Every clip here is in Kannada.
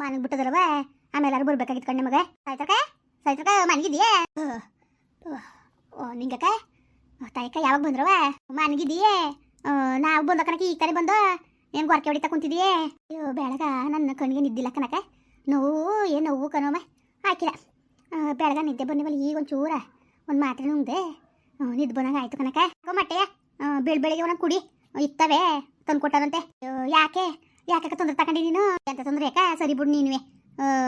ಮನೆಗೆ ಬಿಟ್ಟದಲ್ವ ಆಮೇಲೆ ಬರ್ಬೇಕಾಗಿತ್ತು ಕಣ್ಣು ಮಗ? ಸಾಯ್ತಕ ಸಾಯ್ತಕ ಮನೆಗಿದೆಯೇ ಓ, ನಿಂಗಕ್ಕ? ತಾಯಕ್ಕ ಯಾವಾಗ ಬಂದ್ರವ? ಮನೆಗಿದೆಯೇ ನಾವು ಬಂದ ಕಣಕ ಈ ತಾನೇ ಬಂದು? ಏನು ಗೊರಕೆ ಹೊಡಿತಾ ಕುಂತಿದೆಯೇ ಅಯ್ಯೋ, ಬೆಳಗ ನನ್ನ ಕಣ್ಣಿಗೆ ನಿದ್ದಿಲ್ಲ ಕನಕ ನೋವು, ಏನು ನೋವು ಕಣವ ಹಾಕಿಲ್ಲ ಬೆಳಗ ನಿದ್ದೆ ಬಂದಿವಲ್ಲ ಈಗ ಒಂದು ಚೂರ ಒಂದು ಮಾತ್ರೆ ನುಂಗ್ದೆ ನಿದ್ದು ಬಂದಂಗೆ ಆಯ್ತು ಕನಕ ಮಟ್ಟೆಯ. ಬೆಳ್ ಬೆಳಿಗ್ಗೆ ಒಂದೊಂದು ಕುಡಿ. ಇತ್ತವೆ. ತಂದು ಕೊಟ್ಟಾರಂತೆ ಅಯ್ಯೋ, ಯಾಕೆ? ಯಾಕೆ ತೊಂದರೆ ತಗೊಂಡಿ ನೀನು? ಎಂತ ತೊಂದರೆ ಯಾಕ ಸರಿ ಬಿಡು ನೀನುವೆ.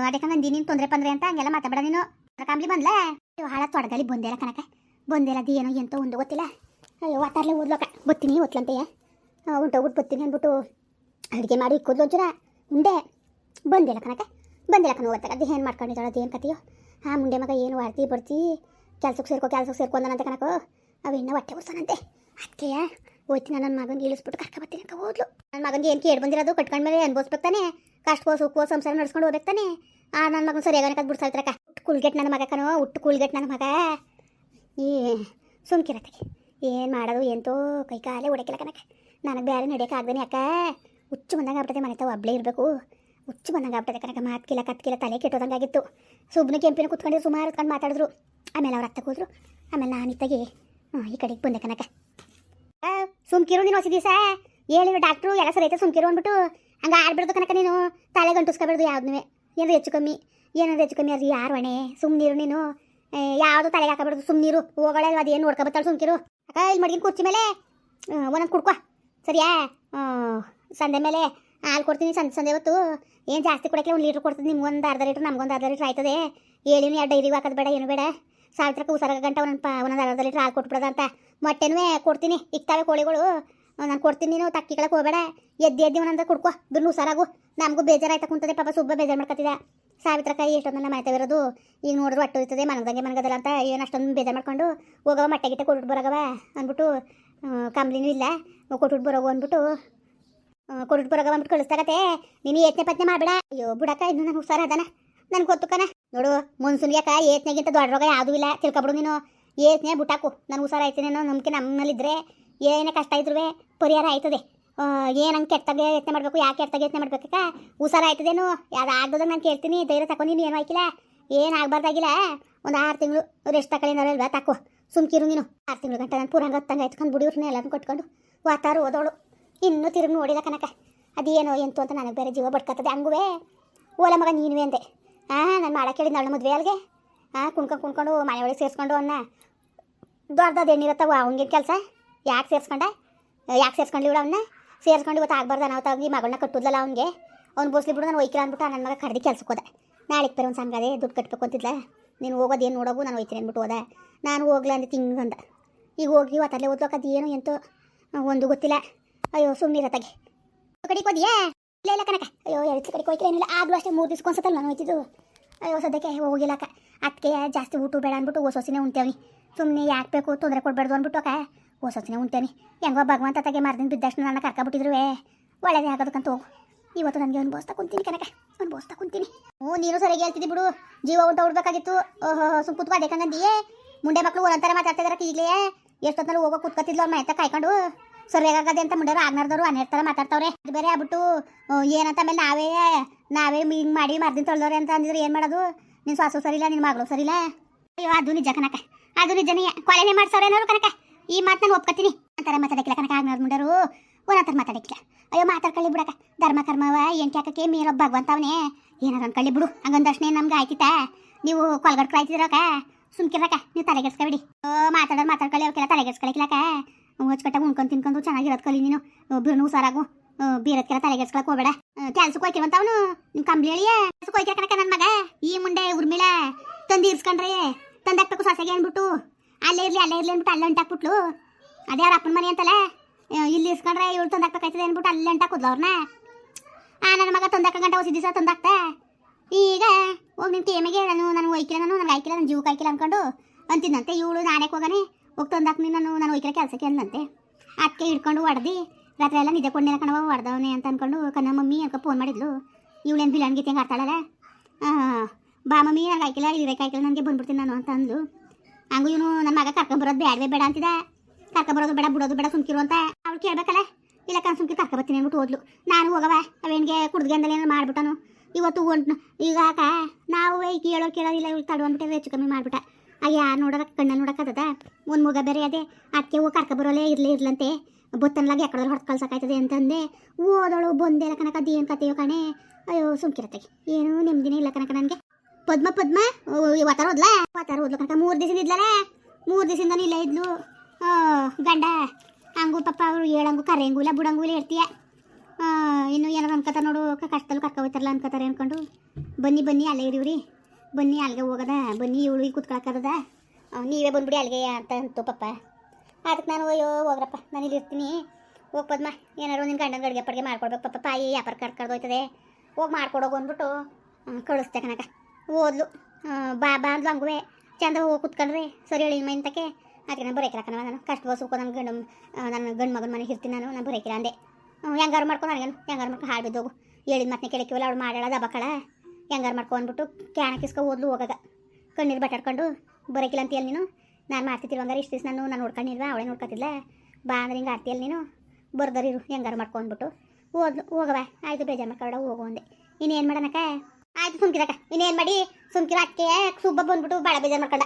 ಅದಕ್ಕೆ ನಂದಿ ನೀನು ತೊಂದರೆ ಪಂದ್ರೆ ಅಂತ ಹಂಗೆಲ್ಲ ಮಾತಾಡ ನೀನು. ಕಾಂಬ್ಲಿ ಬಂದ್ಲ? ಹಾಳ ತೊಡಗಲಿ ಬಂದೇಲ ಕಣಕ ಬಂದಿಲ್ಲ ಅದು ಏನೋ ಎಂತ ಒಂದು ಗೊತ್ತಿಲ್ಲ. ಅಯ್ಯೋ ವಾತಾರ್ಲೆ ಓದ್ಲಕ್ಕ ಬತ್ತೀನಿ ಓದ್ಲಂತೆಯ ಉಂಟೋಗ್ಬಿಟ್ಟು ಬತ್ತೀನಿ ಅಂದ್ಬಿಟ್ಟು ಅಡುಗೆ ಮಾಡಿ ಇಕ್ಕೋದ್ಲು ಒಂಚೂರ. ಉಂಡೆ ಬಂದಿಲ್ಲ ಕಣಕ ಬಂದಿಲ್ಲ ಕಣ ಓದ್ತಾಗ ಅದು ಏನು ಮಾಡ್ಕೊಂಡಿದ್ದಾಳೆ ಅದು ಏನು ಕತೆಯೋ ಆ ಮುಂಡೆ ಮಗ ಏನು ವಾರ್ತಿ ಬರ್ತಿ ಕೆಲ್ಸಕ್ಕೆ ಸೇರ್ಕೊ ಕೆಲ್ಸಕ್ಕೆ ಸೇರ್ಕೊಂಡನಂತೆ ಕಣಕೋ. ಅವಿನ್ನ ಹೊಟ್ಟೆ ಉರ್ಸನಂತೆ. ಅದಕ್ಕೆ ಹೋಯ್ತೀನಿ ನನ್ನ ಮಗನಿಗೆ ಇಳಿಸ್ಬಿಟ್ಟು ಕರ್ಕ ಬರ್ತೀನಿ ಅಕ್ಕ, ಹೋದ್ಲು. ನನ್ನ ಮಗನಿಗೆ ಏನು ಕೇಳಿ ಬಂದಿರೋದು? ಕಟ್ಕೊಂಡ್ಮೇಲೆ ಅನ್ಭವಿಸ್ಬೇಕಾನೆ ಕಷ್ಟ ಕಷ್ಟವೋ ಉಕ್ಕೋ ಸಂಸಾರ ನಡ್ಸ್ಕೊಂಡು ಹೋಗ್ಬೇಕಾನೆ ಆ ನನ್ನ ಮಗನ ಸರಿಯಾಗಿ ಕದ್ ಬಿಡ್ಸಾಯ್ತಾರಕ್ಕ ಹುಟ್ಟು ಕುಳ್ಗೆಟ್ ನನ್ನ ಮಗ ಕನೋ ಹುಟ್ಟು ನನ್ನ ಮಗ. ಏ ಸುಮ್ಕಿರತ್ತಿಗೆ ಏನು ಮಾಡೋದು ಎಂತೋ ಕೈ ಕಾಲೇ ಹೊಡಕಿಲ್ಲ ಕನಕ ನನಗೆ ಬೇರೆ ನಡಿಯಕ್ಕೆ ಆಗ್ದೇನೆ ಅಕ್ಕ. ಹುಚ್ಚು ಬಂದಂಗೆ ಆಗ್ಬಿಟ್ಟದೆ ಮನೆ ತಾವು ಒಬ್ಬಳೇ ಇರಬೇಕು. ಹುಚ್ಚು ಬಂದಂಗೆ ಆಗ್ಬಿಟ್ಟದೆ ಕನಕ ಮಾತ್ಕಿಲ್ಲ ಕತ್ಕಿಲ್ಲ ತಲೆ ಕೆಟ್ಟೋದಂಗಾಗಿತ್ತು ಸುಬ್ಬನ ಕೆಂಪಿನ ಕುತ್ಕೊಂಡು ಸುಮಾರು ಹೊತ್ಕೊಂಡು ಮಾತಾಡಿದ್ರು. ಆಮೇಲೆ ಅವ್ರು ಅತ್ತಕ್ಕೆ ಹೋದ್ರು. ಆಮೇಲೆ ನಾನು ಇತ್ತಾಗಿ ಹ್ಞೂ ಈ ಕಡೆಗೆ ಬಂದೆ ಕನಕ ಸುಮ್ಕಿರು ನೀನು ಹೊಸ ದಿವಸ? ಹೇಳಿರು ಡಾಕ್ಟ್ರು ಎಲ್ಲ ಸರಿ ಐತೆ ಸುಮ್ಕಿರು ಅಂದ್ಬಿಟ್ಟು. ಹಂಗೆ ಆಡ್ಬಿಡ್ದು ಕನಕ ನೀನು. ತಲೆ ಗಂಟುಸ್ಕೊಬಿಡ್ದು ಯಾವ್ದೂ ಏನು ಹೆಚ್ಚು ಕಮ್ಮಿ. ಏನಾದ್ರು ಹೆಚ್ಚು ಕಮ್ಮಿ ಅದು ಯಾರು ಹೊಣೆ ಸುಮ್ಮನಿರು ನೀನು. ಯಾವುದು ತಲೆಗೆ ಹಾಕಬಿಡ್ದು ಸುಮ್ಮನಿರು ಏನು ನೋಡ್ಕೊಬತ್ತಾಳೆ ಸುಮ್ಕಿರು. ಅಕ್ಕ ಇಲ್ಲಿ ಮಡ್ಗಿನ ಕುರ್ಚಿ ಮೇಲೆ. ಒಂದೊಂದು ಕುಡ್ಕೊ. ಸರಿಯಾ? ಆ, ಸಂದೆ ಮೇಲೆ ಹಾಲು ಕೊಡ್ತೀನಿ ಸಂಜೆ ಸಂಜೆ ಹೊತ್ತು. ಏನು ಜಾಸ್ತಿ ಕೊಡೋಕ್ಕೆ ಒಂದು ಲೀಟ್ರ್ ಕೊಡ್ತೀನಿ ನಿಮ್ಗೊಂದು ಅರ್ಧ ಲೀಟ್ರ್ ನಮ್ಗೊಂದು ಅರ್ಧ ಲೀಟ್ರ್ ಆಯ್ತದೆ. ಹೇಳಿನಿ ಎರಡು ಡೈರಿಗೆ ಹಾಕೋದು ಬೇಡ ಏನು ಬೇಡ. ಸಾವಿತ್ರಕ್ಕೆ ಉಸಾರ ಗಂಟ ಒಂದೊಂದು ಒಂದೊಂದು ಅರ್ಧ ಲೀಟ್ರ್ ಹಾಲು ಕೊಟ್ಬಿಡೋದಂತ ಮೊಟ್ಟೆನೂ ಕೊಡ್ತೀನಿ. ಇಕ್ತಾವೆ ಕೋಳಿಗಳು. ನಾನು ಕೊಡ್ತೀನಿ ನೀನು, ತಕ್ಕಿ ಕೆಳಕ್ಕೆ ಹೋಗಬೇಡ. ಎದ್ದು ಎದ್ದು ಒಂದೊಂದು ಕುಡ್ಕೋ. ಬಿರ್ನು ಹುಷಾರಾಗು ನಮಗೂ ಬೇಜಾರಾಯ್ತಾ ಕುಂತದೆ. ಪಾಪ ಸುಬ್ಬ ಬೇಜಾರು ಮಾಡ್ಕೊತಿದ್ದ ಸಾವಿತ್ರಕಾಯಿ ಎಷ್ಟೊಂದನ್ನ ಇರೋದು ಈಗ ನೋಡಿದ್ರೆ ಒಟ್ಟು ಇರ್ತದೆ ಮನಗದಂಗೆ ಮನಗದಲ್ಲ ಅಂತ. ಏನು ಅಷ್ಟೊಂದು ಬೇಜಾರು ಮಾಡ್ಕೊಂಡು ಹೋಗವ, ಮಟ್ಟೆ ಗಿಟ್ಟೆ ಕೊಟ್ಬಿಟ್ಟು ಬರೋಗವ ಅಂದ್ಬಿಟ್ಟು ಕಂಬ್ಲಿನೂ ಇಲ್ಲ. ಕೊಟ್ಬಿಟ್ಟು ಬರೋಗು ಅಂದ್ಬಿಟ್ಟು ಕೊಟ್ಬಿಟ್ಟು ಬರೋಗವ ಅಂದ್ಬಿಟ್ಟು ಕಳಿಸ್ತಾಗತ್ತೆ ನೀನು ಯತ್ನೆ ಪತ್ನೆ ಮಾಡಬೇಡ. ಅಯ್ಯೋ, ಬಿಡಕ್ಕ, ಇನ್ನು ನಾನು ಹುಷಾರ ಅದಾನ. ನನ್ಗೆ ಗೊತ್ತು ಕಣ. ನೋಡು ಮುನ್ಸುನ್ಗ್ಯಾಕ ಏತ್ನೆಗಿಂತ ದೊಡ್ಡ ರೋಗ ಯಾವುದೂ ಇಲ್ಲ. ತಿಳ್ಕೊಬಿಡು ನೀನು. ಏತ್ನೇ ಬಿಟ್ಟಾಕು, ನಾನು ಹುಷಾರು ಆಯ್ತೇನೇನೋ ನಂಬಿಕೆ ನಮ್ಮಲ್ಲಿದ್ದರೆ ಏನೇ ಕಷ್ಟ ಇದ್ರೂ ಪರಿಹಾರ ಆಯ್ತದೆ. ಏನಂಗೆ ಕೆಟ್ಟಾಗೆ ಯತ್ನೆ ಮಾಡಬೇಕು, ಯಾಕೆ ಕೆಟ್ಟಾಗೆ ಯತ್ನೆ ಮಾಡ್ಬೇಕಕ್ಕ ಹುಷಾರು ಆಯ್ತದೇನು? ಯಾರು ಆಗ್ದದ ನಾನು ಕೇಳ್ತೀನಿ. ಧೈರ್ಯ ತಗೊಂಡಿನಿ ಏನು ಆಯ್ಕಿಲ್ಲ? ಏನು ಆಗ್ಬಾರ್ದಾಗಿಲ್ಲ. ಒಂದು ಆರು ತಿಂಗಳು ರೆಸ್ಟ್ ತಗೊಳ್ಳಿನಲ್ವಾ ತಾಕು. ಸುಮ್ಕಿರು ನೀನು. ಆರು ತಿಂಗಳು ಗಂಟೆ ನಾನು ಪೂರ ಹಂಗೆ ಹತ್ತಂಗೆ ಆಯ್ತ್ಕೊಂಡು ಬುಡಿಯವ್ರನ್ನ ಎಲ್ಲರೂ ಕೊಟ್ಕೊಂಡು ವಾತಾರು ಓದೋಳು. ಇನ್ನೂ ತಿರುಗಿ ನೋಡಿದ ಕನಕ ಅದೇನೋ ಎಂತು ಅಂತ ನನಗೆ ಬೇರೆ ಜೀವ ಬಡ್ಕತ್ತದೆ ಹಂಗುವೆ. ಓಲ ಮಗ ನೀನುವೆ ಅಂದೆ. ಹಾಂ ನಾನು ಮಾಡಕ್ಕೆ ಹೇಳಿದ ಅವಳ ಮದುವೆ ಅಲ್ಲಿಗೆ ಹಾಂ ಕುಣ್ಕೊಂಡು ಕುಣ್ಕೊಂಡು ಮನೆ ಒಳಗೆ ಸೇರಿಸ್ಕೊಂಡು ಅವನ್ನ ದೊಡ್ಡದು ಎಣ್ಣಿರತ್ತವ ಅವನಿಗೇನು ಕೆಲಸ? ಯಾಕೆ ಸೇರಿಸ್ಕೊಂಡ? ಯಾಕೆ ಸೇರಿಸ್ಕೊಂಡ್ಲಿ ಬಿಡು ಅವನ್ನ ಸೇರಿಸ್ಕೊಂಡು ಇವತ್ತು ಆಗ್ಬಾರ್ದು ನಾವು ತಗಿ ಮಗಳನ್ನ ಕಟ್ಟುದಲ್ಲ ಅವ್ನಿಗೆ? ಅವ್ನು ಬೋಸ್ಲಿ ಬಿಡು, ನಾನು ಒಯ್ಕಿಲ್ಲ ಅಂದ್ಬಿಟ್ಟು ನನ್ನ ಮಗ ಕಡ್ದು ಕೆಲ್ಸಕ್ಕೆ ಹೋದೆ. ನಾಳೆಗೆ ಬೇರೆ ಒಂದು ದುಡ್ಡು ಕಟ್ಬೇಕು ಅಂತಿದ್ಲ. ನೀನು ಹೋಗೋದು ಏನು ನೋಡೋಗು, ನಾನು ಒಯ್ತೀನಿ ಅಂದ್ಬಿಟ್ಟು ಹೋದೆ. ನಾನು ಹೋಗ್ಲ ಅಂದೆ ತಿಂಗ್ ಅಂದ. ಈಗ ಹೋಗಿ ಇವತ್ತಲ್ಲೇ ಓದ್ಬೇಕದು ಏನು ಎಂತೋ ಒಂದು ಗೊತ್ತಿಲ್ಲ. ಅಯ್ಯೋ ಸುಮ್ಮನೆ ಇರತ್ತಾಗೆ ಕಡೆಗೆ ಹೋದಿಯಾ? ಇಲ್ಲ ಇಲ್ಲ ಕನಕ ಅಯ್ಯೋ, ಎರಡು ಕಡೆಗೆ ಹೋಯ್ತಿಲ್ಲ ಏನಿಲ್ಲ. ಆದರೂ ಅಷ್ಟೇ ಮೂರು ದಿವ್ಸ ಒಂದ್ಸತಲ್ಲ ನಾನು ಹೋಯ್ತಿದ್ದು ಅಯ್ಯೋ, ಸದ್ಯಕ್ಕೆ ಹೋಗಿಲ್ಲಕ್ಕ ಅದಕ್ಕೆ ಜಾಸ್ತಿ ಊಟ ಬೇಡ ಅಂದ್ಬಿಟ್ಟು ಹೊಸೊಸಿನೇ ಉಣ್ತೇವ್ನಿ. ಸುಮ್ಮನೆ ಯಾಕೆ ಬೇಕು, ತೊಂದರೆ ಕೊಡಬಾರ್ದು ಅಂದ್ಬಿಟ್ಟು ಅಕ್ಕ. ಹೊಸೊಸಿನೇ ಉಣ್ತೇನೆ ಹೆಂಗೋ ಭಗವಂತ ತಗೆ ಮರ್ದಿನ ಬಿದ್ದಷ್ಟು ನನ್ನ ಕರ್ಕೊಬಿಟ್ಟಿದ್ರು ಒಳ್ಳೇದೇ ಆಗೋದಕ್ಕಂತ ಹೋಗು. ಇವತ್ತು ನನಗೆ ಅನುಭವಿಸ್ತಾ ಕುಂತೀನಿ ಕನಕ ಅನುಭವಿಸ್ತಾ ಕುಂತೀನಿ. ಓ ನೀನು ಸರಿಯಾಗಿ ಹೇಳ್ತಿದ್ದಿ ಬಿಡು. ಜೀವ ಉಂಟ ಹುಡ್ಬೇಕಾಗಿತ್ತು. ಓಹೋ ಸುಮ್ ಕೂತ್ಕೋ ಮುಂಡೆ ಮಕ್ಕಳು ಒಂಥರ ಮಾತಾಡ್ತಿದಾರ ಈಗಲೇ ಎಷ್ಟೊತ್ತಲ್ಲಿ ಹೋಗೋ ಕುತ್ಕೊತಿದ್ಲು ಅವ್ರ ಮನೆ ಕಾಯ್ಕೊಂಡು. ಸರಿಯಾಗದೆ ಅಂತ ಮುಂಡೆರು ಆಗ್ನಾರ್ದವ್ರು ಅನೇಕ ಥರ ಮಾತಾಡ್ತಾವ್ರೆ. ಅದು ಬೇರೆ ಆಗ್ಬಿಟ್ಟು ಏನಂತ ಆಮೇಲೆ ನಾವೇ ನಾವೇ ಹಿಂಗೆ ಮಾಡಿ ಮರ್ದಿನ ತೊಳ್ದವ್ರೆ ಅಂತ ಅಂದಿದ್ರೆ ಏನು ಮಾಡೋದು? ನಿನ್ನ ಸಾಸು ಸರಿಲ್ಲ ನಿನ್ನ ಮಗಳು ಸರಿಲ್ಲ ಅಯ್ಯೋ, ಅದು ನಿಜ ಕನಕ ಅದು ನಿಜನೇ. ಕೊಲೆನೇ ಮಾಡ್ಸವ್ರೆ ಕನಕ ಈ ಮಾತು ನಾನು ಒಪ್ಕೊತೀನಿ. ಅಂತಾರ ಮಾತಾಡಕ್ಕಿಲ್ಲ ಕನಕ ಆಗ್ನಾರ್ದು ಮುಂಡರು. ಒಂಥರ ಮಾತಾಡಕ್ಕಿಲ್ಲ. ಅಯ್ಯೋ ಮಾತಾಡ್ಕೊಳ್ಳಿ ಬಿಡಕ ಧರ್ಮ ಕರ್ಮವ ಏನು ಕ್ಯಾಕಕ್ಕೆ ಮೇಲೊಬ್ಬ ಭಗವಂತವನೇ. ಏನಾರು ಅನ್ಕೊಳ್ಳಿ ಬಿಡು. ಹಂಗಂದಷ್ಟೇ ನಮ್ಗೆ ಆಯ್ತಿತ್ತ. ನೀವು ಆಯ್ತಿದ್ರಕ ಸುಮ್ಕಿರಕ ನೀವು ತಲೆಗೆಡ್ಸ್ಕೊಬಿಡಿ. ಓ, ಮಾತಾಡೋರು ಮಾತಾಡ್ಕೊಳ್ಳಿ ಅವಕ್ಕೆಲ್ಲ ತಲೆಗೆಡ್ಸ್ಕೊಳಕಿಲ್ಲಕ ಹೊಚ್ಕಟ್ಟಾಗ ಉಣ್ಕೊಂಡು ತಿನ್ಕೊಂಡು ಚೆನ್ನಾಗಿರೋದು ಕಲಿ ನೀನು. ಬಿರ್ನು ಹುಷಾರಾಗು. ಬೀರತ್ಕೆಲ್ಲ ತಲೆಗೆಡ್ಸ್ಕೊಳಕ್ ಹೋಗ್ಬೇಡ. ಕೆಲ್ಸಕ್ಕೆ ಹೋಯ್ತಿವಂತ ಅವನು ನಿಮ್ಮ ಕಂಬ್ಳಿ ಹೇಳಿಯ ಕೆಲ್ಸಕ್ಕೆ ಹೋಯ್ತಿರ ಕಣಕ ನನ್ನ ಮಗ. ಈ ಮುಂಡೆ ಉರ್ಮಿಳ. ತಂದು ಇರ್ಸ್ಕೊಂಡ್ರೆ. ತಂದಾಕ್ಬೇಕು ಸೊಸೆಗೆ ಅಂದ್ಬಿಟ್ಟು. ಅಲ್ಲೇ ಇರ್ಲಿ ಅಲ್ಲೇ ಇರ್ಲಿ ಅಂದ್ಬಿಟ್ಟು ಅಲ್ಲೇ ಅಂಟಾಕ್ಬಿಟ್ಲು. ಅದೇ ಅವ್ರ ಅಪ್ಪನ ಮನೆ ಅಂತಲ್ಲ ಇಲ್ಲಿ ಇಸ್ಕೊಂಡ್ರೆ ಇವಳು ತಂದಾಕ್ಬೇಕಾಯ್ತದೆ ಅಂದ್ಬಿಟ್ಟು ಅಲ್ಲೇ ಅಂಟಾಕುದ್ಲು ಅವ್ರನ್ನ ಆ, ನನ್ನ ಮಗ ತಂದಾಕ ಗಂಟ ಹೊಸ ದಿವಸ ತಂದಾಕ್ತ ಈಗ ಹೋಗಿ ನಿಮ್ ಟೇಮಿಗೆ ನಾನು ನನಗೆ ಒಯ್ಕಿಲ್ಲ ನಾನು, ನನಗೆ ಆಯ್ಕಿಲ್ಲ ನನ್ನ ಜೀವಕ್ಕೆ ಆಯ್ಕಿಲ್ಲ ಅನ್ಕೊಂಡು ಅಂತಿದ್ದಂತೆ ಇವಳು ನಾಳೆಗೆ ಹೋಗಾನೆ. ಹೋಗಿ ತಂದಾಕ್ ನೀನು ನಾನು ನಾನು ಒಯ್ಕೆ ಕೆಲಸಕ್ಕೆ ಅಂದಂತೆ ಅದಕ್ಕೆ ಹಿಡ್ಕೊಂಡು ಹೊಡ್ದು ರಾತ್ರಿ ಎಲ್ಲ ನಿದ್ದೆ ಕೊಂಡಿಲ್ಲ ಕಣವ ಹೊಡ್ದವನೇ ಅಂತ ಅನ್ಕೊಂಡು ಕನ್ನ ಮಮ್ಮಿ ಅನ್ಕೊ ಫೋನ್ ಮಾಡಿದ್ಲು. ಇವಳೇನು ಬಿಲನ್ ಗೀತೆ ಹೆಂಗೆ ಆಡ್ತಾಳಲ್ಲ ಬಾ ಮಮ್ಮಿ ನನಗೆ ಆಯ್ಕಿಲ್ಲ ಇರಕ್ಕೆ ಆಯ್ಕಿಲ್ಲ ನನಗೆ ಬಂದ್ಬಿಡ್ತೀನಿ ನಾನು ಅಂತ ಅಂದ್ಲು. ಹಂಗೂ ಇವನು ನನ್ನ ಮಗ ಕರ್ಕೊಂಬರೋದು ಬೇಡವೇ ಬೇಡ ಅಂತಿದ್ದ. ಕರ್ಕೊಂಬರೋದು ಬೇಡ, ಬಿಡೋದು ಬೇಡ, ಸುಮ್ಕಿರು ಅಂತ. ಅವ್ಳು ಕೇಳಬೇಕಲ್ಲ? ಇಲ್ಲ ಕನ್ಸುಮ್ಕಿ ಕರ್ಕ ಬರ್ತೀನಿ ಅಂದ್ಬಿಟ್ಟು ಹೋದ್ಲು. ನಾನು ಹೋಗವ ಅವೇನಿಗೆ ಕುಡ್ದು ಗಂದಲ ಏನಾರು ಮಾಡ್ಬಿಟ್ಟನು. ಇವತ್ತು ಒಂಟ್ ಈಗ ಹಾಕ ನಾವು ಕೇಳೋ ಕೇಳೋದಿಲ್ಲ ಇವ್ರು ತಡು ಅಂದ್ಬಿಟ್ಟು ಹೆಚ್ಚು ಕಮ್ಮಿ ಮಾಡ್ಬಿಟ್ಟ. ಆಗ ನೋಡೋದಕ್ಕೆ ಕಣ್ಣಲ್ಲಿ ಕಣ್ಣ ನೋಡಕ್ಕದ ಒಂದು ಮುಗ ಬೇರೆ ಅದೇ. ಅದಕ್ಕೆ ಹೋಗಿ ಕರ್ಕ ಬರೋಲೇ ಇರ್ಲಿ ಇರ್ಲಂತೆ. ಬೊತ್ತನ್ಲಾಗ ಯಾಕಡೆ ಹೊಡೆದು ಕಳ್ಸಕ್ಕಾಯ್ತದೆ ಅಂತಂದೆ. ಓದೋಳು ಬಂದೆ ಕನಕ ಏನು ಕತೆಯೋ ಕಣೆ. ಅಯ್ಯೋ, ಸುಮ್ಕಿರತ್ತೆ. ಏನು ನೆಮ್ಮದಿನೇ ಇಲ್ಲ ಕನಕ ನನಗೆ. ಪದ್ಮ ಪದ್ಮ ವಾತಾರ ಓದ್ಲ ವಾತಾರ ಓದ್ಲು ಕನಕ. ಮೂರು ದಿವಸ ಇದ್ಲಲ್ಲ ಮೂರು ದಿವಸದಿಂದ ಇಲ್ಲ ಇದ್ಲು. ಗಂಡ. ಹಂಗು ಪಪ್ಪ ಅವ್ರು ಹೇಳಂಗು ಕರೆಯಂಗೂ ಇಲ್ಲ, ಬಿಡಂಗೂ ಇಲ್ಲ ಇರ್ತೀಯ. ಇನ್ನು ಏನಾರು ಅನ್ಕೋತಾರೆ ನೋಡು ಕಷ್ಟದಲ್ಲಿ ಕರ್ಕೊ ಹೋಗ್ತಾರಲ್ಲ ಅನ್ಕೋತಾರೆ ಅನ್ಕೊಂಡು. ಬನ್ನಿ ಬನ್ನಿ, ಅಲ್ಲೇ ಇರಿವ್ರಿ ಬನ್ನಿ ಅಲ್ಲಿಗೆ ಹೋಗದ, ಬನ್ನಿ ಇವಳು ಕುತ್ಕೊಳಕ್ಕದ ನೀವೇ ಬಂದ್ಬಿಡಿ ಅಲ್ಲಿಗೆ ಅಂತ ಅಂತು ಪಪ್ಪ. ಅದಕ್ಕೆ ನಾನು ಅಯ್ಯೋ ಹೋಗ್ರಪ್ಪ, ನಾನು ಇಲ್ಲಿ ಇರ್ತೀನಿ. ಹೋಗಿ ಪದ್ಮ ಏನಾರು ನಿನ್ನ ಗಂಡನ ಗಡಿಗೆ ಪಡ್ಗೆ ಮಾಡ್ಕೊಡ್ಬೇಕು ಪಪ್ಪ, ಪಾಯಿ ವ್ಯಾಪಾರ ಕರ್ಕಡ್ದು ಹೋಯ್ತದೆ. ಹೋಗಿ ಮಾಡ್ಕೊಡೋಗು ಅಂದ್ಬಿಟ್ಟು ಕಳಿಸ್ತೆ ಕನಕ ಓದ್ಲು ಬಾ ಬಾ ಅಂದ್ಲು ಹಂಗುವೆ. ಚಂದ ಹೋಗಿ ಕುತ್ಕೊಂಡ್ರೆ, ಸರಿ ಹೇಳಿ ಮೈಂತಕ್ಕೆ ಅದಕ್ಕೆ ನಾನು ಬರೋಕಿಲ್ಲ ಕಣ ನಾನು. ಕಷ್ಟ ಬಸ್ಸು ನನ್ನ ಗಂಡ ನನ್ನ ಗಂಡು ಮಗನ ಮನೆಗೆ ಇರ್ತೀನಿ ನಾನು. ನಾನು ಬರೋಕಿಲ್ಲ ಅಂದೆ. ಹೆಂಗಾರು ಮಾಡ್ಕೊಂಡು ನನಗೇನು ಹೆಂಗಾರು ಮಾಡ್ಕೊಂಡು ಹಾಳು ಬಿದ್ದೋಗು. ಹೇಳಿದ ಮತ್ತೆ ಕೇಳಿಕ್ಕಿವಲ್ಲ, ಅವಳು ಮಾಡ್ಯಾಳ ದಬಕ್ಕಳ ಹೆಂಗಾರು ಮಾಡ್ಕೊಂಡ್ಬಿಟ್ಟು ಕ್ಯಾಣ ಕಿಸ್ಕೊ ಓದ್ಲು ಹೋಗಾಗ. ಕಣ್ಣೀರು ಬಟಾಡ್ಕೊಂಡು ಬರೋಕಿಲ್ಲ ಅಂತೀಯಲ್ಲ ನೀನು. ನಾನು ಮಾಡ್ತಿದ್ದಿಲ್ಲ ಹಂಗಾರೆ ಇಷ್ಟು ದಿವಸ ನಾನು ನಾನು ನೋಡ್ಕೊಂಡಿಲ್ವ? ಅವಳೇ ನೋಡ್ಕೊತಿದ್ಲ? ಬಾ ಅಂದ್ರೆ ಹಿಂಗೆ ಆಡ್ತೀಯಲ್ಲ ನೀನು. ಬರ್ದರಿರು ಹೆಂಗಾರು ಮಾಡ್ಕೊಂಡ್ಬಿಟ್ಟು. ಓದ್ಲು ಹೋಗವ ಆಯಿತು, ಬೇಜಾರು ಮಾಡ್ಕೊಳ್ಳ ಹೋಗು ಅಂದೆ. ಇನ್ನೇನು ಮಾಡೋಣಕ್ಕ? ಆಯ್ತು ಸುಮ್ಕಿದಾಕ ಇನ್ನೇನು ಮಾಡಿ? ಸುಮ್ಕಿರೋ ಅಕ್ಕೆ, ಸುಬ್ಬ ಬಂದ್ಬಿಟ್ಟು ಭಾಳ ಬೇಜಾರು ಮಾಡ್ಕೊಂಡ.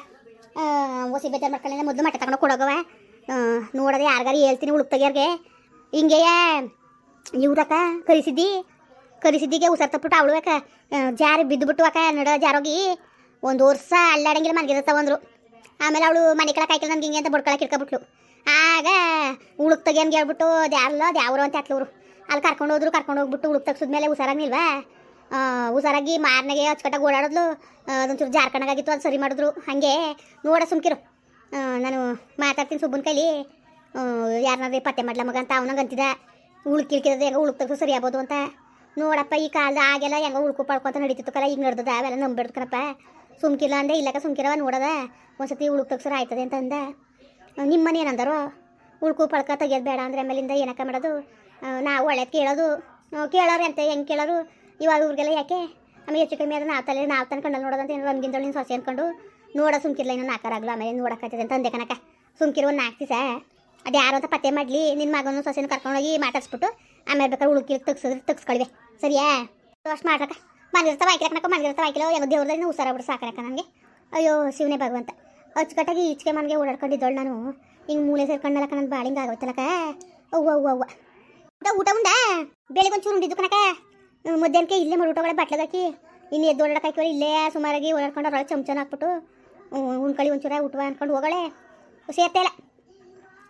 ಹೊಸಿ ಬೇಜಾರು ಮಾಡ್ಕೊಳ್ಳಿ ಮೊದಲು ಮಟ್ಟ ತಗೊಂಡು ಕೊಡೋಗವ ನೋಡೋದೆ ಯಾರಿಗಾರು ಹೇಳ್ತೀನಿ ಉಳುಕ್ ತೆಗಿಯೋರ್ಗೆ ಹಿಂಗೆ ಇವ್ರಕ್ಕ ಕರಿಸಿದ್ದಿ? ಕರಿಸಿದ್ದಿಗೆ ಉಸರ್ ತಪ್ಪಿಟ್ಟು ಅವಳು ಯಾಕೆ ಜಾರಿ ಬಿದ್ದುಬಿಟ್ಟು ಅಕ್ಕ ನಡ ಜಾರೋಗಿ? ಒಂದು ವರ್ಷ ಅಲ್ಲಾಡಂಗಿಲ್ಲ ಮನೆಗೆ ತಗೊಂಡ್ರು ಆಮೇಲೆ ಅವಳು ಮನೆ ಕಳ ಹಾಕಿಲ್ಲ ನಮ್ಗೆ ಹಿಂಗೆ ಅಂತ ಬಡ್ಕೊಳಕ್ಕೆ ಇಟ್ಕೊಬಿಟ್ಲು ಆಗ ಉಳುಕ್ ತೆಗಿಯನ್ಗೆ ಹೇಳ್ಬಿಟ್ಟು, ದ್ಯಾವ್ಲ, ದ್ಯಾವ್ರು ಅಂತ ಹತ್ಲವ್ರು ಅಲ್ಲಿ ಕರ್ಕೊಂಡು ಹೋದ್ರು, ಕರ್ಕೊಂಡು ಹೋಗ್ಬಿಟ್ಟು ಉಳುಕ್ ತೆಗ್ಸಿದ್ಮೇಲೆ ಹುಷಾರಾಗಿಲ್ವಾ ಹುಷಾರಾಗಿ ಮಾರ್ನಾಗೆ ಅಚ್ಚುಕಟ್ಟಾಗಿ ಓಡಾಡಿದ್ಲು. ಅದೊಂಚೂರು ಜಾರ್ಕಣಗಾಗಿತ್ತು, ಅದು ಸರಿ ಮಾಡಿದ್ರು. ಹಾಗೆ ನೋಡ ಸುಮ್ಕಿರು. ನಾನು ಮಾತಾಡ್ತೀನಿ ಸುಬ್ಬನ ಕೈಲಿ. ಯಾರನ್ನಾದ್ರೂ ಪತ್ತೆ ಮಾಡ್ಲ ಮಗ ಅಂತ, ಅವನಂಗೆ ಅಂತಿದ್ದ. ಉಳ್ಕಿಳ್ಕಿದ ಹೆಂಗ ಉಳುಕ್ ತೆಗ್ದು ಸರಿ ಆಗ್ಬೋದು ಅಂತ. ನೋಡಪ್ಪ, ಈ ಕಾಲದ ಆಗೆಲ್ಲ ಹೆಂಗ ಉಳ್ಕು ಪಡ್ಕೊಂತ ನಡೀತಿತ್ತು ಕಲ, ಈಗ ನಡ್ದದ, ಅವೆಲ್ಲ ನಂಬಿಡ್ದು ಕಣಪ್ಪ. ಸುಮ್ಕಿಲ್ಲ ಅಂದೆ ಇಲ್ಲಕ ಸುಮ್ಕಿರವ, ನೋಡದ. ಒಂದ್ಸತಿ ಉಳುಕ್ ತಗ್ಸರ ಆಯ್ತದೆ ಅಂತ ಅಂದ. ನಿಮ್ಮ ಮನೆ ಏನಂದರು? ಉಳ್ಕು ಪಳ್ಕ ತೆಗಿಯೋದು ಬೇಡ ಅಂದ್ರೆ ಆಮೇಲಿಂದ ಏನಕ್ಕ ಮಾಡೋದು? ನಾವು ಒಳ್ಳೇದು ಕೇಳೋದು. ಕೇಳೋರು ಅಂತ ಹೆಂಗೆ ಕೇಳೋರು? ಇವಾಗ ಇವ್ರಿಗೆಲ್ಲ ಯಾಕೆ? ಆಮೇಲೆ ಹೆಚ್ಚು ಕಮ್ಮಿ ಆದ್ರೆ ನಾವು ತಲೆ, ನಾವು ಕಣ್ಣಲ್ಲಿ ನೋಡೋದಂತ ಏನು ನಮ್ಗಿಂತ ನೀನು ಸೊಸೆ ಅನ್ಕೊಂಡು, ನೋಡ ಸುಮ್ಕಿರ್ಲ ಇನ್ನೂ ನಾಲ್ಕಾರಾಗ್ಲು ಆಮೇಲೆ ನೋಡಕ್ಕಾಗ್ತದೆ ಅಂತ ಅಂದೆ ಕನಕ ಸುಮ್ಕಿರು ಒಂದು ನಾಲ್ಕು ದಿವಸ. ಅದು ಯಾರು ಅಂತ ಪತ್ತೆ ಮಾಡಲಿ ನಿನ್ನ ಮಗನ ಸೊಸೆನ ಕರ್ಕೊಂಡೋಗಿ ಮಾತಾಡ್ಸ್ಬಿಟ್ಟು, ಆಮೇಲೆ ಬೇಕಾದ್ರೆ ಉಳುಕಿ ತಗ್ಸಿದ್ರೆ ತೆಗ್ಸ್ಕೊಳ್ವೆ. ಸರಿಯಾ? ಅಷ್ಟು ಮಾಡ್ರಕ್ಕ. ಮನೆಗಿರ್ತಾವ ಆಯ್ಕಿರಕ್ಕ ಮನೆಗಿರ್ತಾವ ಆಯ್ಕಿಲ್ಲ ಯಾವ ದೇವ್ರದಿಂದ ಉಸಾರ ಬಿಡು ಸಾಕನಕ್ಕ ನನಗೆ. ಅಯ್ಯೋ, ಶಿವನೇ ಭಗವಂತ. ಅಚ್ಚುಕಟ್ಟಾಗಿ ಈಚೆಗೆ ಮನೆಗೆ ಓಡಾಡ್ಕೊಂಡಿದ್ದಳು ನಾನು. ಹಿಂಗೆ ಮೂಳೆ ಸೇರ್ಕೊಂಡಲ್ಲಕ್ಕ ನನ್ನ ಬಾಳಿಂಗ ಆಗೋಯ್ತಲ್ಲಕ್ಕ. ಅವ್ವ ಅವ್ವ ಅವ್ವ. ಊಟ ಉಂಡ? ಬೆಳಿಗ್ಗೆ ಒಂಚೂರು ಉಂಡಿದ್ದು ಕನಕ ಮಧ್ಯಾಹ್ನಕ್ಕೆ ಇಲ್ಲೇ ಮಾಡಿ ಊಟಗಳ ಬಟ್ಲದಾಕಿ ಇನ್ನು ಎದ್ದು ಓಡಾಡಕ್ಕೆ ಇಲ್ಲೇ ಸುಮಾರಾಗಿ ಓಡಾಡ್ಕೊಂಡು ಅದ್ರೊಳಗೆ ಚಮಚನ ಹಾಕ್ಬಿಟ್ಟು ಉಣ್ಕಳಿ ಒಂಚೂರ ಊಟ ಅನ್ಕೊಂಡು ಹೋಗಳೆ. ಸೇರ್ತೇ ಇಲ್ಲ.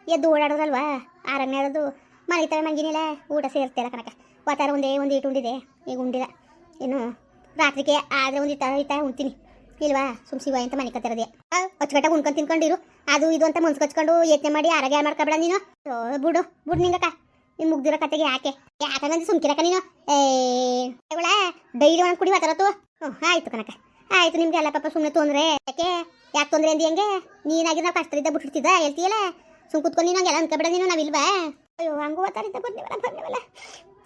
ಎದ್ದು ಓಡಾಡೋದಲ್ವಾ? ಆರನೇ ಅದು ತವೆ ಮಂಗಿನಿಲ್ಲ. ಊಟ ಸೇರ್ತಿಲ್ಲ ಕನಕ ವಾತಾರ ಒಂದೇ ಒಂದು ಇಟ್ಟು ಉಂಡಿದೆ. ಈಗ ಉಂಡಿಲ್ಲ. ಏನು ರಾತ್ರಿಗೆ ಆದರೆ ಒಂದು ಇಟ್ಟ ಇಟ್ಟ ಉಣ್ತೀನಿ. ಇಲ್ವಾ? ಸುಮ್ ಸಿವ ಅಂತ ಮನೆ ಕತ್ತಿರದೆ ಅಚ್ಚುಕಟ್ಟಾಗ ಉಣ್ಕೊಂಡು ತಿನ್ಕೊಂಡಿರು. ಅದು ಇದು ಅಂತ ಮನ್ಸು ಕಚ್ಕೊಂಡು ಯೋಚನೆ ಮಾಡಿ ಆರೋಗ್ಯ ಮಾಡ್ಕೊಬೇಡ ನೀನು. ಬಿಡು ಬಿಡು ನಿಂಗಕ್ಕ. ನೀನು ಮುಗ್ದಿರೋ ಕತೆಗೆ ಯಾಕೆ? ಯಾಕಂದ್ರೆ ಸುಮ್ಕಿರಕ್ಕ ನೀನು? ಏ ಡೈಲಿ ಒಂದು ಕುಡಿ ಮಾತಾಡತ್ತು ಹ್ಞೂ ಆಯ್ತು ಕನಕ ಆಯ್ತು ನಿಮ್ಗೆ ಎಲ್ಲ ಪಾಪ ಸುಮ್ಮನೆ ತೊಂದ್ರೆ. ಯಾಕೆ? ಯಾಕೆ ತೊಂದ್ರೆ ಅಂದಿ ಹೆಂಗೆ? ನೀನಾಗಿ ನಾವು ಕಷ್ಟದಿಂದ ಬಿಟ್ಬಿಡ್ತಿದ್ದ ಹೇಳ್ತೀಯಲ್ಲ? ಸುಮ್ ಕುತ್ಕೊಂಡು ನೀನು ಹಂಗೆಲ್ಲ ಅನ್ಕೊಬೇಡ ನೀನು, ನಾವಿಲ್ವಾ? ಅಯ್ಯೋ, ಹಂಗೂ ಮಾತಾಡಿದ್ದ ಬರ್ನೇವಲ್ಲ ಬರ್ನೇವಲ್ಲ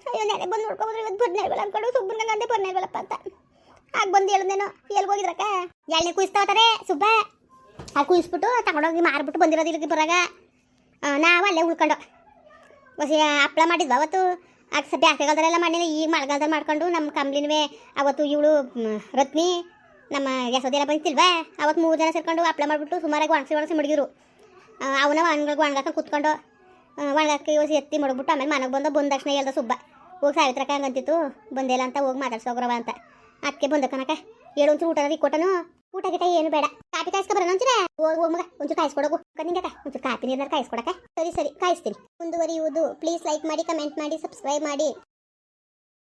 ಅಯ್ಯೋ ನೆನೆ ಬಂದು ನೋಡ್ಕೊಬೋದ್ರೆ ಇವತ್ತು ಬರ್ನೇವಲ್ಲ ಅನ್ಕೊಂಡು ಸುಬ್ಬನ ಅಂದೆ ಬರ್ನೇವಲ್ಲಪ್ಪ ಅಂತ. ಆಗ ಬಂದು ಹೇಳಿದ್ನೇನೋ ಎಲ್ಲಿ ಹೋಗಿದ್ರಕ್ಕ? ಎಳ್ಳೆ ಕುಯಿಸ್ತಾವತಾರೆ ಸುಬ್ಬ. ಆ ಕುಯಿಸ್ಬಿಟ್ಟು ತಗೊಂಡೋಗಿ ಮಾರ್ಬಿಟ್ಟು ಬಂದಿರೋದು ಇಲ್ಲಿಗೆ ಬರಾಗ. ಆ, ನಾವು ಅಲ್ಲೇ ಉಳ್ಕೊಂಡು. ಹೊಸಿ ಹಪ್ಳ ಮಾಡಿದ್ವಿ ಅವತ್ತು. ಆಗ ಸ ಬ್ಯಾಸಿಗೆಗಾಲದಲ್ಲೆಲ್ಲ ಮಾಡಿಲ್ಲ ಈಗ ಮಳೆಗಾಲದಲ್ಲಿ ಮಾಡ್ಕೊಂಡು ನಮ್ಮ ಕಂಬ್ಲಿನವೇ ಅವತ್ತು ಇವಳು ರತ್ನಿ ನಮ್ಮ ಯಶೋದೆಲ್ಲ ಬಂತಿಲ್ವಾ ಅವತ್ತು ಮೂರು ಜನ ಸೇರ್ಕೊಂಡು ಹಪ್ಪಳ ಮಾಡಿಬಿಟ್ಟು ಸುಮಾರಾಗಿ ಒಣಸಿ ಒಣಸಿ ಮಡಗಿದ್ರು. ಅವನ ಒಣಗಳಿಗೆ ಒಣಗಾಕ ಕುತ್ಕೊಂಡು ಒಣಗಾಕಿ ಹೊಸಿ ಎತ್ತಿ ಮಡಗ್ಬಿಟ್ಟು ಆಮೇಲೆ ಮನೆಗೆ ಬಂದು ಬಂದ ತಕ್ಷಣ ಹೇಳ್ದ ಸುಬ್ಬ. ಹೋಗಿ ಸಾವಿತ್ರಕ್ಕ ಹಂಗಂತಿತ್ತು. ಬಂದಿಲ್ಲ ಅಂತ ಹೋಗಿ ಮಾತಾಡ್ಸೋಗ್ರವ ಅಂತ. ಅದಕ್ಕೆ ಬಂದ ಕನಕ ಏಳು ಒಂಚೂರು ಊಟ ಕೊಟ್ಟನು. ಊಟ ಗಿಟ ಏನು ಬೇಡ. ಕಾಫಿ ಕಾಯಿಸ್ಕೊ ಬರೋಣ ಒಂಚೂರ. ಹೋಗಿ ಹೋಗ ಒಂಚೂರು ಕಾಯಿಸ್ಕೊಡೋಗು. ನಿಂಗಕ್ಕ ಒಂಚೂರು ಕಾಪಿ ನೀರ್ನಾರು ಕಾಯಿಸ್ಕೊಡಕ. ಸರಿ ಸರಿ ಕಾಯಿಸ್ತೀನಿ ಮುಂದುವರಿಯುವುದು. ಪ್ಲೀಸ್ ಲೈಕ್ ಮಾಡಿ ಕಮೆಂಟ್ ಮಾಡಿ ಸಬ್ಸ್ಕ್ರೈಬ್ ಮಾಡಿ.